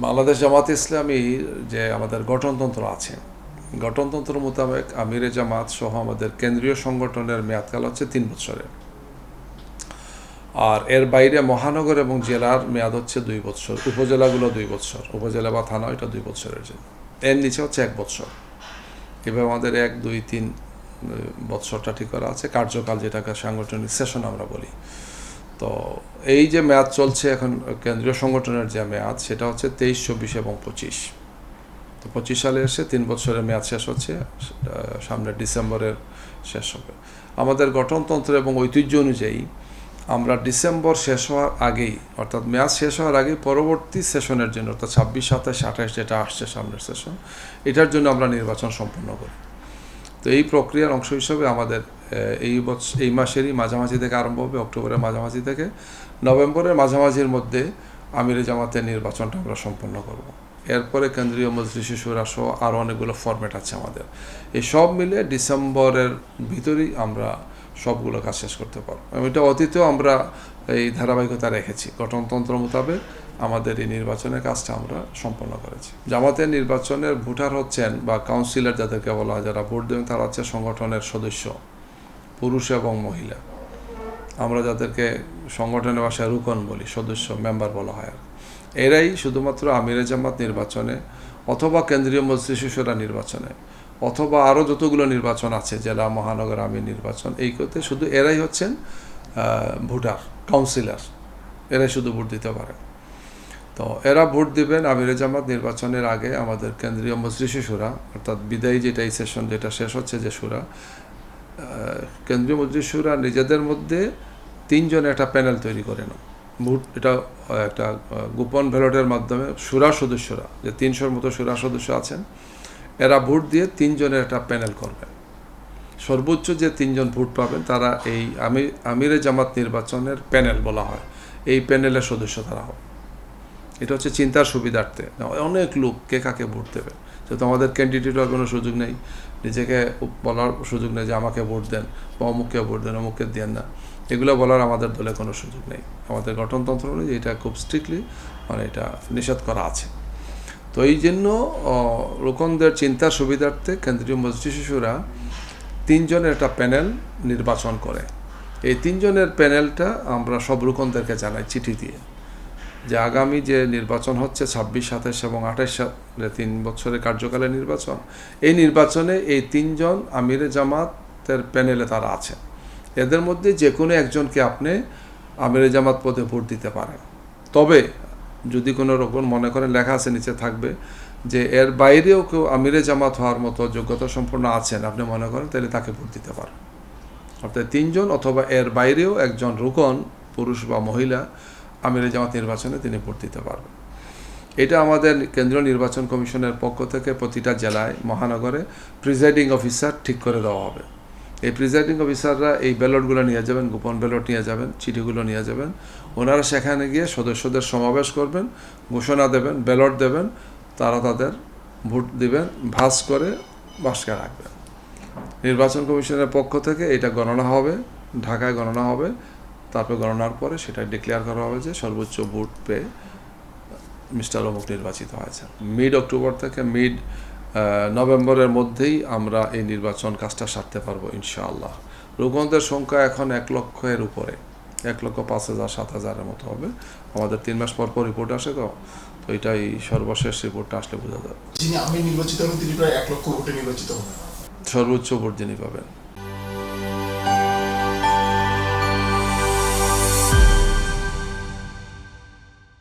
বাংলাদেশ জামাত ইসলামী যে আমাদের গঠনতন্ত্র আছে, গঠনতন্ত্র মোতাবেক আমিরে জামাত সহ আমাদের কেন্দ্রীয় সংগঠনের মেয়াদকাল হচ্ছে তিন বছরের। আর এর বাইরে মহানগর এবং জেলার মেয়াদ হচ্ছে দুই বছর, উপজেলাগুলো দুই বছর, উপজেলা বা থানা এটা দুই বছরের জন্য। এর নিচে হচ্ছে এক বছর। এভাবে আমাদের এক, দুই, তিন বছরটা ঠিক করা আছে। কার্যকাল যেটাকে সাংগঠনিক সেশন আমরা বলি। তো এই যে মেয়াদ চলছে এখন কেন্দ্রীয় সংগঠনের যে মেয়াদ সেটা হচ্ছে তেইশ, চব্বিশ এবং পঁচিশ। তো পঁচিশ সালে এসে তিন বছরের মেয়াদ শেষ হচ্ছে সামনে ডিসেম্বরের শেষ হবে। আমাদের গঠনতন্ত্র এবং ঐতিহ্য অনুযায়ী আমরা ডিসেম্বর শেষ হওয়ার আগেই, অর্থাৎ মেয়াদ শেষ হওয়ার আগেই পরবর্তী সেশনের জন্য, অর্থাৎ ছাব্বিশ, সাতাশ, আঠাশ যেটা আসছে সামনের সেশন, এটার জন্য আমরা নির্বাচন সম্পন্ন করি। তো এই প্রক্রিয়ার অংশ হিসেবে আমাদের এই বছর এই মাসেরই মাঝামাঝি থেকে আরম্ভ হবে, অক্টোবরের মাঝামাঝি থেকে। নভেম্বরের মাঝামাঝির মধ্যে আমিরে জামাতের নির্বাচনটা আমরা সম্পন্ন করব। এরপরে কেন্দ্রীয় মজলিস শিশুরা সহ আরও অনেকগুলো ফরম্যাট আছে আমাদের। এই সব মিলে ডিসেম্বরের ভিতরেই আমরা সবগুলো কাজ শেষ করতে পারব। এবং এটা অতীতেও আমরা এই ধারাবাহিকতা রেখেছি। গঠনতন্ত্র মোতাবেক আমাদের এই নির্বাচনের কাজটা আমরা সম্পন্ন করেছি। জামাতের নির্বাচনের ভোটার হচ্ছেন বা কাউন্সিলর যাদেরকে বলা হয়, যারা ভোট দেবেন তারা হচ্ছে সংগঠনের সদস্য। পুরুষ এবং মহিলা। আমরা যাদেরকে সংগঠনের ভাষায় রুকন বলি, সদস্য, মেম্বার বলা হয়। এরাই শুধুমাত্র আমিরে জামাত নির্বাচনে অথবা কেন্দ্রীয় মজলিস শিশুরা নির্বাচনে অথবা আরও যতগুলো নির্বাচন আছে, জেলা, মহানগর আমির নির্বাচন, এই করতে শুধু এরাই হচ্ছেন ভোটার, কাউন্সিলর। এরাই শুধু ভোট দিতে পারে। তো এরা ভোট দিবেন আমিরে জামাত নির্বাচনের আগে আমাদের কেন্দ্রীয় মজলিস সুরা অর্থাৎ বিদায়ী যেটা এই সেশন যেটা শেষ হচ্ছে যে সুরা কেন্দ্রীয় সুরা নিজেদের মধ্যে তিনজন একটা প্যানেল তৈরি করে না ভোট এটা একটা গোপন ব্যালটের মাধ্যমে সুরা সদস্যরা, যে তিনশোর মতো সুরা সদস্য আছেন, এরা ভোট দিয়ে তিনজনের একটা প্যানেল করবে। সর্বোচ্চ যে তিনজন ভোট পাবেন, তারা এই আমির, আমিরে জামাত নির্বাচনের প্যানেল বলা হয়। এই প্যানেলের সদস্য তারা হবে। এটা হচ্ছে চিন্তার সুবিধার্থে। অনেক লোক কে কাকে ভোট দেবে? যেহেতু আমাদের ক্যান্ডিডেট হওয়ার কোনো সুযোগ নেই। নিজেকে বলার সুযোগ নেই যে আমাকে ভোট দেন বা অমুককে ভোট দেন অমুককে দেন না। এগুলো বলার আমাদের দলে কোনো সুযোগ নেই। আমাদের গঠনতন্ত্র অনুযায়ী এটা খুব স্ট্রিক্টলি মানে এটা নিষেধ করা আছে। তো এই জন্য আহ, রোকনদের চিন্তার সুবিধার্থে কেন্দ্রীয় মসজিদ শিশুরা তিনজনের একটা প্যানেল নির্বাচন করে। এই তিনজনের প্যানেলটা আমরা সব রুকনদেরকে জানাই চিঠি দিয়ে। যে আগামী যে নির্বাচন হচ্ছে ছাব্বিশ, সাতাশ এবং আঠাশ সালে তিন বছরের কার্যকালে নির্বাচন, এই নির্বাচনে এই তিনজন আমিরে জামাতের প্যানেলে তারা আছে এদের মধ্যে যে কোনো একজনকে আপনি আমিরে জামাত পদে ভোট দিতে পারেন। তবে যদি কোনো রকম মনে করেন লেখা আছে, নিচে থাকবে যে এর বাইরেও কেউ আমিরে জামাত হওয়ার মতো যোগ্যতা সম্পন্ন আছেন, আপনি মনে করেন তাহলে তাকে ভোট দিতে পারেন। অর্থাৎ তিনজন অথবা এর বাইরেও একজন রুকন পুরুষ বা মহিলা আমিরে জামাত নির্বাচনে তিনি ভোট দিতে পারবেন। এটা আমাদের কেন্দ্রীয় নির্বাচন কমিশনের পক্ষ থেকে প্রতিটা জেলায়, মহানগরে প্রিজাইডিং অফিসার ঠিক করে দেওয়া হবে। এই প্রিজাইডিং অফিসাররা এই ব্যালটগুলো নিয়ে যাবেন, গোপন ব্যালট নিয়ে যাবেন, চিঠিগুলো নিয়ে যাবেন। ওনারা সেখানে গিয়ে সদস্যদের সমাবেশ করবেন, ঘোষণা দেবেন, ব্যালট দেবেন, তারা তাদের ভোট দিবেন ভাস করে বাসকে রাখবেন। নির্বাচন কমিশনের পক্ষ থেকে এটা গণনা হবে, ঢাকায় গণনা হবে তারপর গণনার পরে সেটা ডিক্লেয়ার করা হবে যে সর্বোচ্চ ভোট পেয়ে মিস্টার অমুক নির্বাচিত হয়েছে মিড অক্টোবর থেকে মিড নভেম্বরের মধ্যেই আমরা এই নির্বাচন কাজটা সারতে পারব ইনশাআল্লাহ। রোগনদের সংখ্যা এখন এক লক্ষের উপরে। এক লক্ষ পাঁচ হাজার সাত হাজারের মতো হবে। আমাদের তিন মাস পর পর রিপোর্ট আসে তো তো এটাই সর্বশেষ রিপোর্টটা আসলে বোঝা যাবে যিনি আমি নির্বাচিত হবেন তিনি প্রায় এক লক্ষ ভোটে নির্বাচিত হবেন। সর্বোচ্চ ভোট যিনি পাবেন।